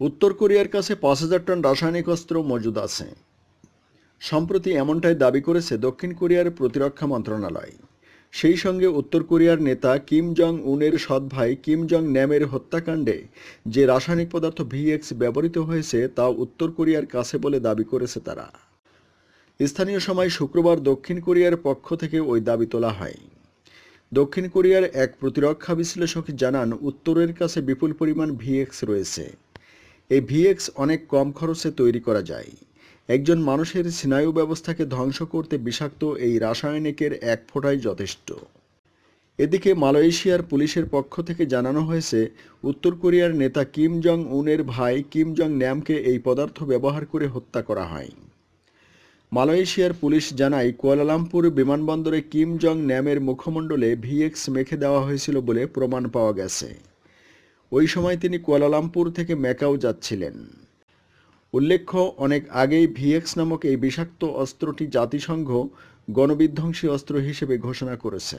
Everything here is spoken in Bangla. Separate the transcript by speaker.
Speaker 1: উত্তর কোরিয়ার কাছে পাঁচ হাজার টন রাসায়নিক অস্ত্র মজুদ আছে। সম্প্রতি এমনটাই দাবি করেছে দক্ষিণ কোরিয়ার প্রতিরক্ষা মন্ত্রণালয়। সেই সঙ্গে উত্তর কোরিয়ার নেতা কিম জং উনের সৎ ভাই কিম জং ন্যামের হত্যাকাণ্ডে যে রাসায়নিক পদার্থ ভিএক্স ব্যবহৃত হয়েছে তা উত্তর কোরিয়ার কাছে বলে দাবি করেছে তারা। স্থানীয় সময় শুক্রবার দক্ষিণ কোরিয়ার পক্ষ থেকে ওই দাবি তোলা হয়। দক্ষিণ কোরিয়ার এক প্রতিরক্ষা বিশ্লেষক জানান, উত্তরের কাছে বিপুল পরিমাণ ভিএক্স রয়েছে। এই ভিএক্স অনেক কম খরচে তৈরি করা যায়। একজন মানুষের স্নায়ু ব্যবস্থাকে ধ্বংস করতে বিষাক্ত এই রাসায়নিকের এক ফোঁটাই যথেষ্ট। এদিকে মালয়েশিয়ার পুলিশের পক্ষ থেকে জানানো হয়েছে, উত্তর কোরিয়ার নেতা কিম জং উনের ভাই কিম জং ন্যামকে এই পদার্থ ব্যবহার করে হত্যা করা হয়। মালয়েশিয়ার পুলিশ জানায়, কুয়ালালামপুর বিমানবন্দরে কিম জং ন্যামের মুখমণ্ডলে ভিএক্স মেখে দেওয়া হয়েছিল বলে প্রমাণ পাওয়া গেছে। ওই সময় তিনি কুয়ালালামপুর থেকে ম্যাকাও যাচ্ছিলেন। উল্লেখ্য, অনেক আগেই ভিএক্স নামক এই বিষাক্ত অস্ত্রটি জাতিসংঘ গণবিধ্বংসী অস্ত্র হিসেবে ঘোষণা করেছে।